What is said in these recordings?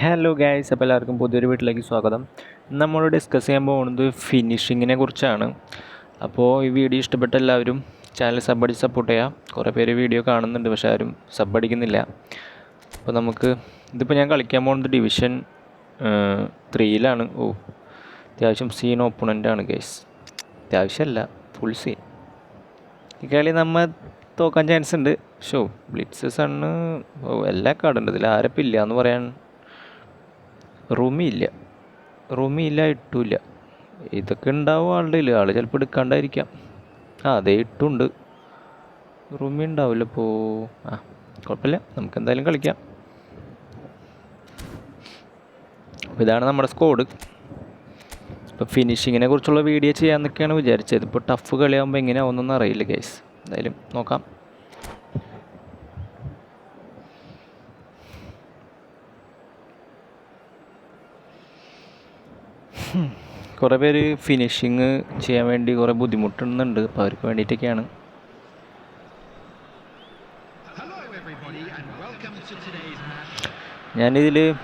Hello guys അപ്പോൾ എല്ലാവർക്കും പുതിയൊരു വീട്ടിലേക്ക് സ്വാഗതം. നമ്മൾ ഡിസ്കസ് ചെയ്യാൻ പോകുന്നത് ഫിനിഷിങ്ങിനെ കുറിച്ചാണ്. അപ്പോൾ ഈ വീഡിയോ ഇഷ്ടപ്പെട്ട എല്ലാവരും ചാനൽ സബ്ബടി സപ്പോർട്ട് ചെയ്യുക കുറേ പേര് വീഡിയോ കാണുന്നുണ്ട് പക്ഷേ ആരും സബ്ബടിക്കുന്നില്ല അപ്പോൾ നമുക്ക് ഇതിപ്പോൾ ഞാൻ കളിക്കാൻ പോകുന്നത് ഡിവിഷൻ ത്രീയിലാണ് ഓ അത്യാവശ്യം സീൻ ഓപ്പണന്റാണ് ഗൈസ് അത്യാവശ്യമല്ല ഫുൾ സീൻ ഈ കളി നമ്മൾ തോക്കാൻ ചാൻസ് ഉണ്ട്. ഷോ ബ്ലിറ്റ്സ് ആണ് എല്ലാ കാർഡുണ്ട് ഇതിൽ ആരപ്പില്ല എന്ന് പറയാൻ റൂമി ഇല്ല റൂമി ഇല്ല ഇട്ടില്ല. ഇതൊക്കെ ഉണ്ടാവും ആളുടെ ഇല്ല ആൾ ചിലപ്പോൾ എടുക്കാണ്ടായിരിക്കാം. ആ അതെ ഇട്ടുണ്ട്. റൂമി ഉണ്ടാവില്ല ഇപ്പോൾ ആ കുഴപ്പമില്ല. നമുക്ക് എന്തായാലും കളിക്കാം. ഇതാണ് നമ്മുടെ സ്കോഡ് ഇപ്പോൾ ഫിനിഷിങ്ങിനെ കുറിച്ചുള്ള വീഡിയോ ചെയ്യാമെന്നൊക്കെയാണ് വിചാരിച്ചത്. ഇപ്പോൾ ടഫ് കളിയാകുമ്പോൾ എങ്ങനെയാവുന്നൊന്നും അറിയില്ല കേസ് എന്തായാലും നോക്കാം. കുറേ പേര് ഫിനിഷിങ് ചെയ്യാൻ വേണ്ടി കുറേ ബുദ്ധിമുട്ടുന്നുണ്ട്. അപ്പോൾ അവർക്ക് വേണ്ടിയിട്ടൊക്കെയാണ്. ഞാനിതിൽ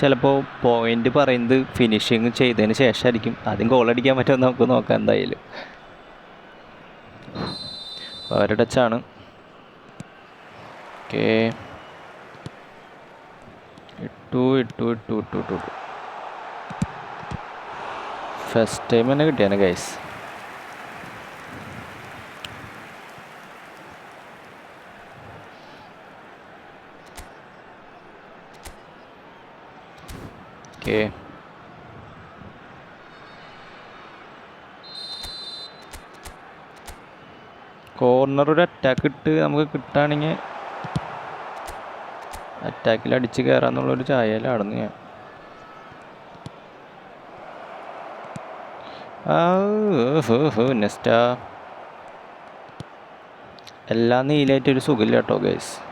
ചിലപ്പോൾ പോയിന്റ് പറയുന്നത് ഫിനിഷിങ് ചെയ്തതിന് ശേഷമായിരിക്കും. ആദ്യം ഗോൾ അടിക്കാൻ പറ്റുമെന്ന് നമുക്ക് നോക്കാം എന്തായാലും. അവരുടെ ടച്ചാണ്. ഓക്കേ ഇട്ടു ഇട്ടു ഇട്ടു ഇട്ടു ഇട്ടു ഇട്ടു. ഫസ്റ്റ് ടൈം തന്നെ കിട്ടിയാണ് ഗൈസ് ഓക്കെ കോർണർ ഒരു അറ്റാക്ക് ഇട്ട് നമുക്ക് കിട്ടുകയാണെങ്കിൽ അറ്റാക്കിൽ അടിച്ച് കയറാന്നുള്ളൊരു ചായയിലാടുന്നു ഞാൻ. നെസ്റ്റാ എല്ലാം നീലായിട്ടൊരു സുഖമില്ല കേട്ടോ guys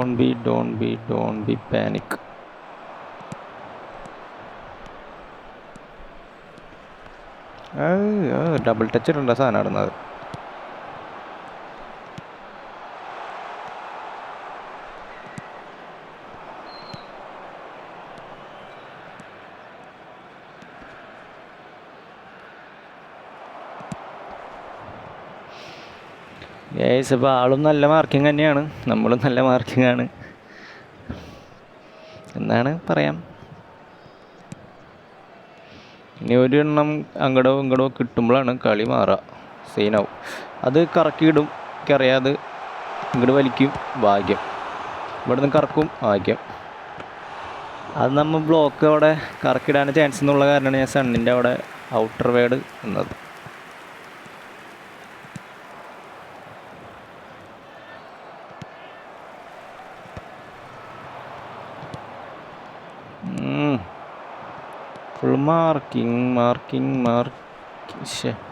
don't be don't be don't be panic double touch ഇടേണ്ട സാധനം ഇടുന്നത് ഗേസ് ഇപ്പോൾ ആളും നല്ല മാർക്കിംഗ് തന്നെയാണ്. നമ്മളും നല്ല മാർക്കിംഗ് ആണ്. എന്നാണ് പറയാം. ഇനി ഒരു എണ്ണം അങ്ങടോ ഇങ്ങടോ കിട്ടുമ്പോഴാണ് കളി മാറുക. സീനാവും അത് കറക്കിയിടും എനിക്കറിയാതെ ഇങ്ങോട്ട് വലിക്കും. ഭാഗ്യം. ഇവിടെ നിന്ന് കറക്കും. ഭാഗ്യം. അത് നമ്മൾ ബ്ലോക്ക് അവിടെ കറക്കിടാൻ ചാൻസ് എന്നുള്ള കാരണമാണ് ഞാൻ സണ്ണിന്റെ അവിടെ ഔട്ടർ വേഡ് എന്നത് full marking marking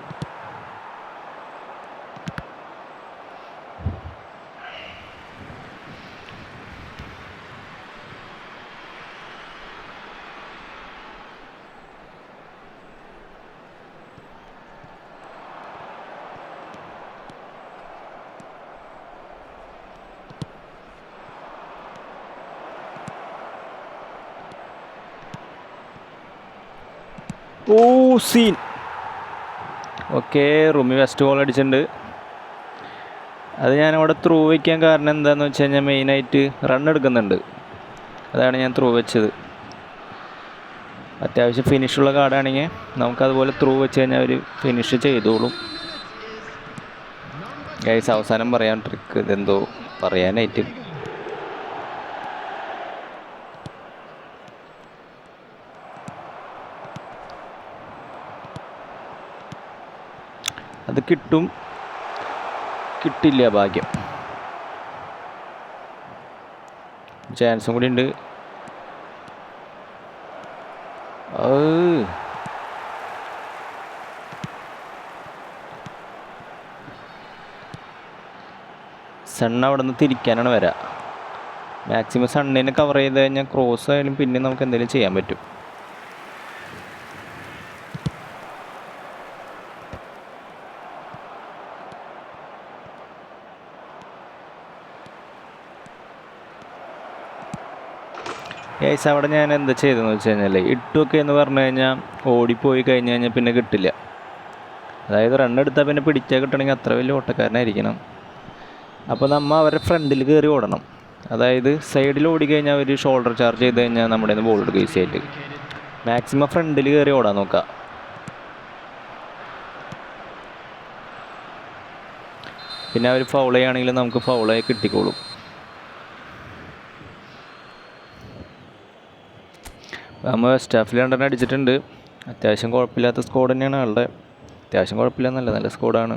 scene okay റൂമി വെസ്റ്റ് ബോൾ അടിച്ചിട്ടുണ്ട്. അത് ഞാൻ അവിടെ ത്രൂ വയ്ക്കാൻ കാരണം എന്താണെന്ന് വെച്ച് കഴിഞ്ഞാൽ മെയിനായിട്ട് റൺ എടുക്കുന്നുണ്ട്. അതാണ് ഞാൻ ത്രൂ വെച്ചത്. അത്യാവശ്യം ഫിനിഷുള്ള കാർഡാണെങ്കിൽ നമുക്കതുപോലെ ത്രൂ വെച്ച് കഴിഞ്ഞാൽ അവർ ഫിനിഷ് ചെയ്തോളും. ഗൈസ് അവസാനം പറയാൻ ട്രിക്ക് ഇതെന്തോ പറയാനായിട്ട് അത് കിട്ടും. കിട്ടില്ല ഭാഗ്യം. ചാൻസും കൂടി ഉണ്ട്. സൺ അവിടെ നിന്ന് തിരിക്കാനാണ് വരാം. മാക്സിമം സണ്ണിനെ കവർ ചെയ്ത് കഴിഞ്ഞാൽ ക്രോസ് ആയാലും പിന്നെ നമുക്ക് എന്തെങ്കിലും ചെയ്യാൻ പറ്റും. ഏസ് അവിടെ ഞാൻ എന്താ ചെയ്തതെന്ന് വെച്ച് കഴിഞ്ഞാൽ ഇട്ടൊക്കെ എന്ന് പറഞ്ഞു കഴിഞ്ഞാൽ ഓടിപ്പോയി കഴിഞ്ഞ് കഴിഞ്ഞാൽ പിന്നെ കിട്ടില്ല. അതായത് റൺ എടുത്താൽ പിന്നെ പിടിച്ചാൽ കിട്ടണമെങ്കിൽ അത്ര വലിയ ഓട്ടക്കാരനായിരിക്കണം. അപ്പോൾ നമ്മൾ അവരുടെ ഫ്രണ്ടിൽ കയറി ഓടണം. അതായത് സൈഡിൽ ഓടിക്കഴിഞ്ഞാൽ അവർ ഷോൾഡർ ചാർജ് ചെയ്ത് കഴിഞ്ഞാൽ നമ്മുടെ നിന്ന് ബോൾ എടുക്കുക ഈസിയായിട്ട് മാക്സിമം ഫ്രണ്ടിൽ കയറി ഓടാൻ നോക്കുക പിന്നെ അവർ ഫൗൾ ചെയ്യുകയാണെങ്കിൽ നമുക്ക് ഫൗളായി കിട്ടിക്കോളും. നമ്മൾ സ്റ്റാഫിൽ രണ്ടെണ്ണം അടിച്ചിട്ടുണ്ട്. അത്യാവശ്യം കുഴപ്പമില്ലാത്ത സ്കോഡ് തന്നെയാണ് ആളുടെ. അത്യാവശ്യം കുഴപ്പമില്ല നല്ല നല്ല സ്കോഡാണ്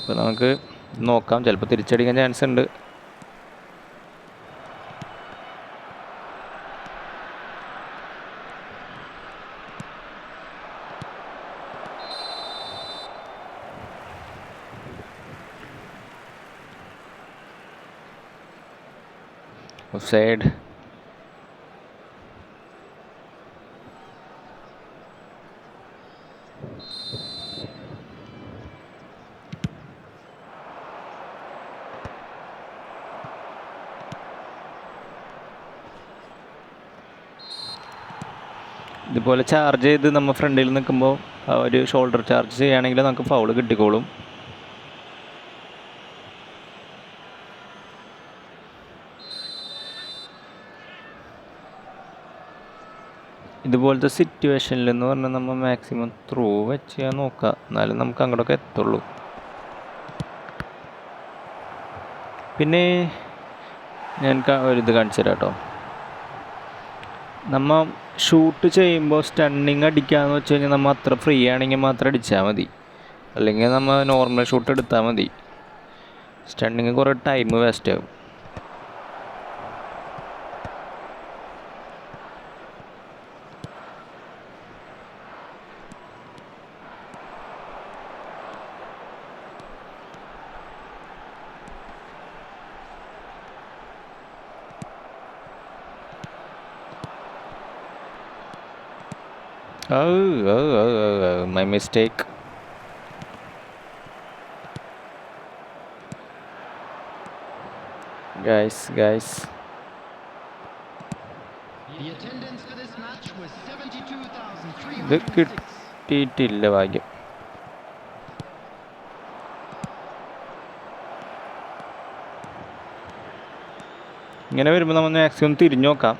അപ്പോൾ നമുക്ക് നോക്കാം. ചിലപ്പോൾ തിരിച്ചടിക്കാൻ ചാൻസ് ഉണ്ട്. സൈഡ്. ഇതുപോലെ ചാർജ് ചെയ്ത് നമ്മൾ ഫ്രണ്ടിൽ നിൽക്കുമ്പോൾ ഒരു ഷോൾഡർ ചാർജ് ചെയ്യുകയാണെങ്കിൽ നമുക്ക് ഫൗൾ കിട്ടിക്കോളും. ഇതുപോലത്തെ സിറ്റുവേഷനിൽ എന്ന് പറഞ്ഞാൽ നമ്മൾ മാക്സിമം ത്രൂ വെച്ച് ചെയ്യാൻ നോക്കുക എന്നാലും നമുക്ക് അങ്ങോട്ടൊക്കെ എത്തുള്ളൂ. പിന്നെ ഞാൻ ഒരു ഇത് കാണിച്ചു തരാം കേട്ടോ നമ്മ ഷൂട്ട് ചെയ്യുമ്പോൾ സ്റ്റണ്ണിങ് അടിക്കാന്ന് വെച്ച് കഴിഞ്ഞാൽ നമ്മൾ അത്ര ഫ്രീ ആണെങ്കിൽ മാത്രം അടിച്ചാൽ മതി. അല്ലെങ്കിൽ നമ്മൾ നോർമൽ ഷൂട്ട് എടുത്താൽ മതി. സ്റ്റണ്ണിങ് കുറേ ടൈം വേസ്റ്റ് ആവും. Oh, oh, oh, oh, oh, my mistake. Guys, guys. The attendance for this match was ഇത് 72,306. കിട്ടിയിട്ടില്ല ഭാഗ്യം ഇങ്ങനെ വരുമ്പോൾ നമ്മൾ മാക്സിമം തിരിഞ്ഞു നോക്കാം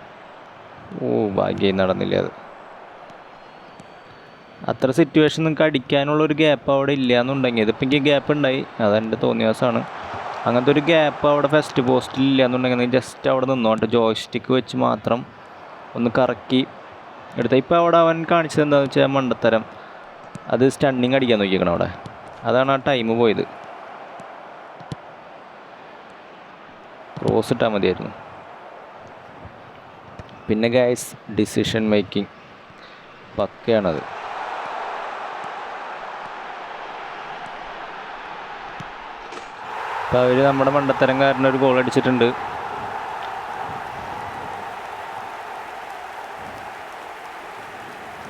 ഓ ഭാഗ്യം നടന്നില്ല അത് അത്ര സിറ്റുവേഷൻ നിങ്ങൾക്ക് അടിക്കാനുള്ള ഒരു ഗ്യാപ്പ് അവിടെ ഇല്ല എന്നുണ്ടെങ്കിൽ ഇതിപ്പോൾ എനിക്ക് ഗ്യാപ്പ് ഉണ്ടായി. അതെന്റെ തോന്നിയാസമാണ് അങ്ങനത്തെ ഒരു ഗ്യാപ്പ് അവിടെ ഫസ്റ്റ് പോസ്റ്റിൽ ഇല്ല എന്നുണ്ടെങ്കിൽ നിങ്ങൾ ജസ്റ്റ് അവിടെ നിന്നോട്ട് ജോയ് സ്റ്റിക്ക് വെച്ച് മാത്രം ഒന്ന് കറക്കി എടുത്ത. ഇപ്പോൾ അവിടെ അവൻ കാണിച്ചത് എന്താണെന്ന് വെച്ചാൽ മണ്ടത്തരം. അത് സ്റ്റണ്ണിങ് അടിക്കാൻ നോക്കിയേക്കണം അവിടെ? അതാണ് ആ ടൈം പോയത്. ക്രോസ് ഇട്ടാൽ മതിയായിരുന്നു. പിന്നെ ഗൈസ് ഡിസിഷൻ മേക്കിംഗ് പക്കയാണത്. അപ്പോൾ അവർ നമ്മുടെ മണ്ടത്തരം കാരണം ഒരു ഗോൾ അടിച്ചിട്ടുണ്ട്.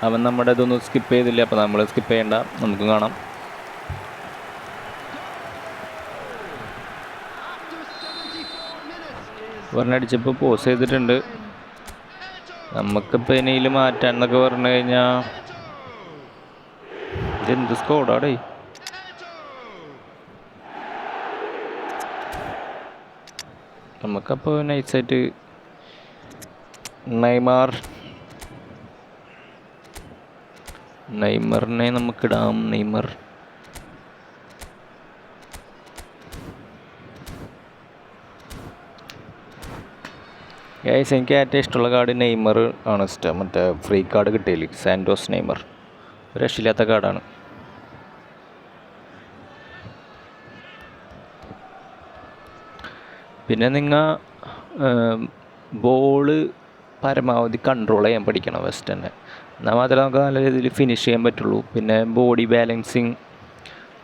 അവൻ നമ്മുടെ ഇതൊന്നും സ്കിപ്പ് ചെയ്തില്ല അപ്പോൾ നമ്മൾ സ്കിപ്പ് ചെയ്യണ്ട. നമുക്ക് കാണാം. After 74 പറഞ്ഞടിച്ചപ്പോൾ പോസ് ചെയ്തിട്ടുണ്ട്. നമുക്കിപ്പോൾ ഇനിയിൽ മാറ്റാൻ എന്നൊക്കെ പറഞ്ഞു കഴിഞ്ഞാൽ ഇതെന്ത് സ്കോഡാടേ നമുക്കപ്പോൾ നൈസായിട്ട് നൈമാർ നെയ്മറിനെ നമുക്കിടാം. നെയ്മർ. ഗൈസ് എനിക്ക് ഏറ്റവും ഇഷ്ടമുള്ള കാർഡ് നെയ്മർ ആണ് ഇഷ്ടം. മറ്റേ ഫ്രീ കാർഡ് കിട്ടിയില്ല? Santos Neymar. രക്ഷയില്ലാത്ത കാർഡാണ് പിന്നെ നിങ്ങൾ ബോൾ പരമാവധി കൺട്രോൾ ചെയ്യാൻ പഠിക്കണം വെസ്റ്റേണിനെ എന്നാൽ മാത്രമേ നമുക്ക് നല്ല രീതിയിൽ ഫിനിഷ് ചെയ്യാൻ പറ്റുള്ളൂ. പിന്നെ ബോഡി ബാലൻസിങ്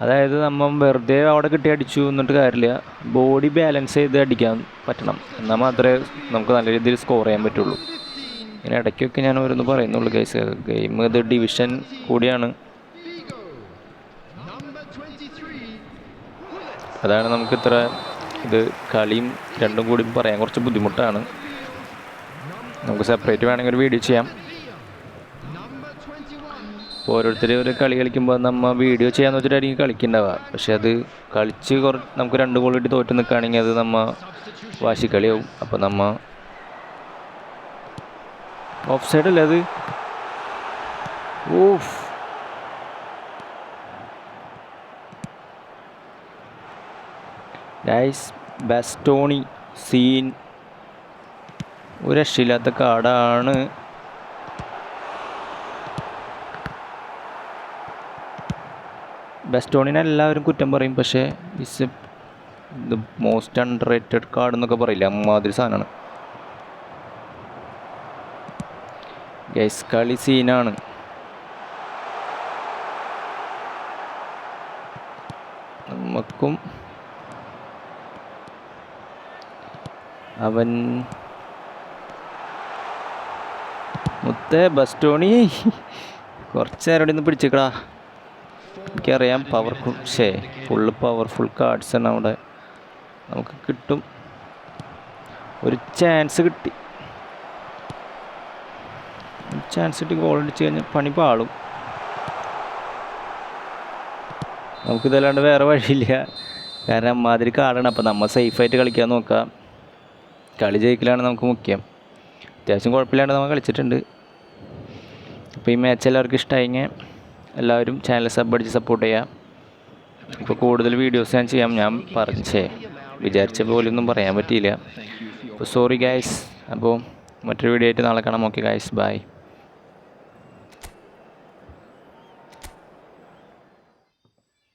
അതായത് നമ്മൾ വെറുതെ അവിടെ കിട്ടി അടിച്ചു എന്നിട്ട് കാര്യമില്ല ബോഡി ബാലൻസ് ചെയ്ത് അടിക്കാൻ പറ്റണം. എന്നാൽ മാത്രമേ നമുക്ക് നല്ല രീതിയിൽ സ്കോർ ചെയ്യാൻ പറ്റുള്ളൂ. ഇങ്ങനെ ഇടയ്ക്കൊക്കെ ഞാൻ ഓരോന്ന് പറയുന്നുള്ളൂ കേസ് ഗെയിം ഇത് ഡിവിഷൻ കൂടിയാണ്. Number 23. അതാണ് നമുക്ക് ഇത്ര ഇത് കളിയും രണ്ടും കൂടി പറയാൻ കുറച്ച് ബുദ്ധിമുട്ടാണ്. നമുക്ക് സെപ്പറേറ്റ് വേണമെങ്കിൽ ഒരു വീഡിയോ ചെയ്യാം. Number 21. ഇപ്പോൾ ഓരോരുത്തർ ഒരു കളി കളിക്കുമ്പോൾ നമ്മൾ വീഡിയോ ചെയ്യാന്ന് വെച്ചിട്ടായിരിക്കും കളിക്കുന്നുണ്ടാവുക പക്ഷേ അത് കളിച്ച് കുറ നമുക്ക് രണ്ട് ഗോൾ ഇട്ട് തോറ്റ് നിൽക്കുകയാണെങ്കിൽ അത് നമ്മ വാശിക്കളിയാവും. അപ്പോൾ നമ്മ ഓഫ് സൈഡല്ലേ അത്? ഓഫ് ഡൈസ് ബെസ്റ്റോണി സീൻ ഒരു രക്ഷയില്ലാത്ത കാർഡാണ് ബെസ്റ്റോണിനെ എല്ലാവരും കുറ്റം പറയും പക്ഷേ is the most underrated card എന്നൊക്കെ പറയില്ല? അമ്മാതിരി സാധനമാണ്. ഗൈസ് കളി സീനാണ് നമുക്കും അവൻ മുത്തേ ടോണി കുറച്ച് നേരം ഇവിടെ നിന്ന് പിടിച്ചേക്കടാ. എനിക്കറിയാം പവർഫുൾ ഷേ ഫുള്ള് പവർഫുൾ കാർഡ്സ് ആണ് അവിടെ. നമുക്ക് കിട്ടും. ഒരു ചാൻസ് കിട്ടി. ചാൻസ് കിട്ടി ഗോൾ അടിച്ച് കഴിഞ്ഞാൽ പണി പാളും. നമുക്കിതല്ലാണ്ട് വേറെ വഴിയില്ല. കാരണം അമ്മാതിരി കാടാണ് അപ്പോൾ നമ്മൾ സേഫായിട്ട് കളിക്കാൻ നോക്കാം. കളി ജയിക്കലാണ് നമുക്ക് മുഖ്യം. അത്യാവശ്യം കുഴപ്പമില്ലാണ്ട് നമ്മൾ കളിച്ചിട്ടുണ്ട്. അപ്പോൾ ഈ മാച്ച് എല്ലാവർക്കും ഇഷ്ടമായെങ്കിൽ എല്ലാവരും ചാനൽ സബ് അടിച്ച് സപ്പോർട്ട് ചെയ്യാം. ഇപ്പോൾ കൂടുതൽ വീഡിയോസ് ഞാൻ ചെയ്യാം. ഞാൻ പറഞ്ഞേ വിചാരിച്ച പോലെയൊന്നും പറയാൻ പറ്റിയില്ല. അപ്പോൾ സോറി ഗായ്സ് അപ്പോൾ മറ്റൊരു വീഡിയോ ആയിട്ട് നാളെ കാണാം. Okay guys bye